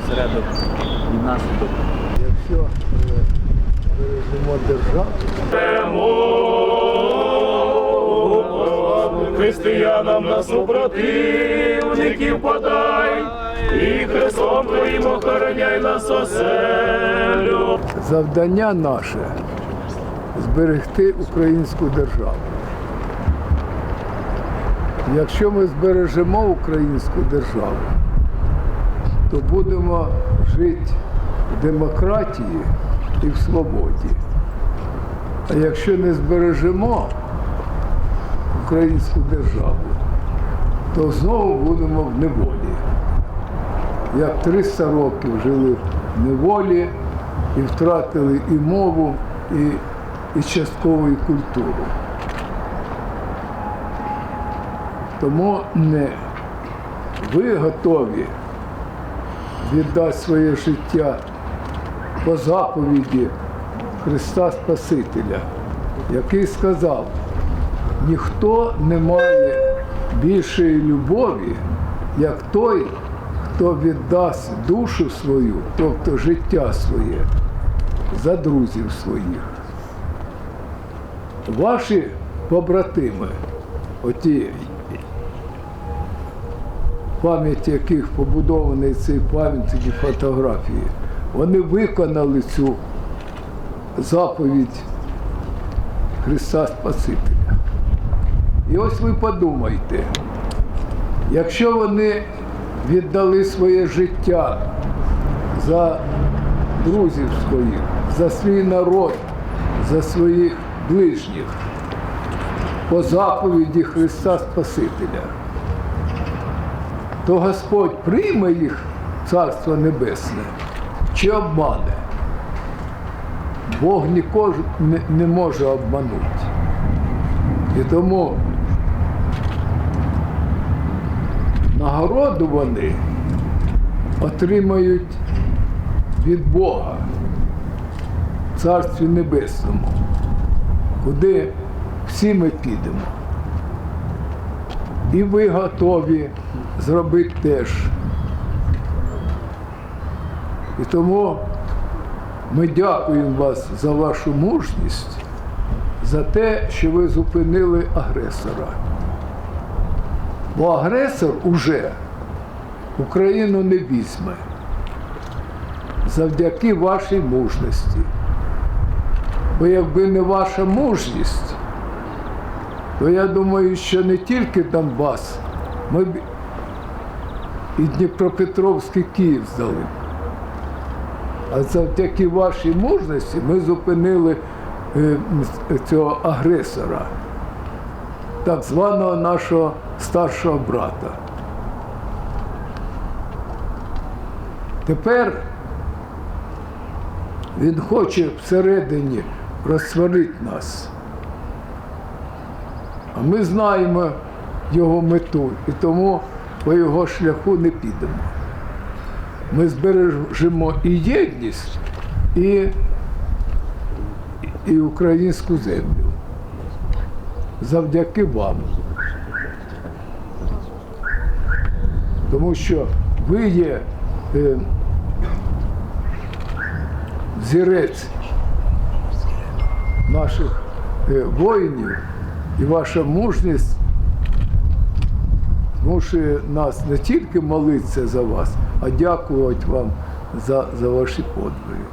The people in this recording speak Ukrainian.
осередок і наслідок. Якщо е, бережемо державу, Християнам на супротивників подай, і хрестом твоїм охороняй нас оселю. завдання наше зберегти українську державу. Якщо ми збережемо українську державу, то будемо жити в демократії і в свободі. А якщо не збережемо українську державу, то знову будемо в неволі. Як 300 років жили в неволі і втратили і мову, і, і частково і культуру. Тому не ви готові віддати своє життя по заповіді Христа Спасителя, який сказав, ніхто не має більшої любові, як той, хто віддасть душу свою, тобто життя своє, за друзів своїх. Ваші побратими, оті пам'ять яких побудований цей пам'ятник і фотографії, вони виконали цю заповідь Христа Спасителя. І ось ви подумайте, якщо вони віддали своє життя за друзів своїх, за свій народ, за своїх ближніх, по заповіді Христа Спасителя, то Господь прийме їх Царство Небесне чи обмане. Бог нікого не, може обманути. І тому нагороду вони отримають від Бога в Царстві Небесному, куди всі ми підемо. І ви готові зробити теж. І тому ми дякуємо вас за вашу мужність, за те, що ви зупинили агресора. Бо агресор уже Україну не візьме завдяки вашій мужності. Бо якби не ваша мужність, то я думаю, що не тільки Донбас, ми б і Дніпропетровський Київ здали. А завдяки вашій мужності ми зупинили е, цього агресора, так званого нашого старшого брата. Тепер він хоче всередині розсварити нас. Ми знаємо його мету і тому по його шляху не підемо. Ми збережемо і єдність, і, і українську землю. Завдяки вам. Тому що ви є е, зірець наших е, воїнів і ваша мужність змушує нас не тільки молитися за вас, а дякувати вам за, за ваші подвиги.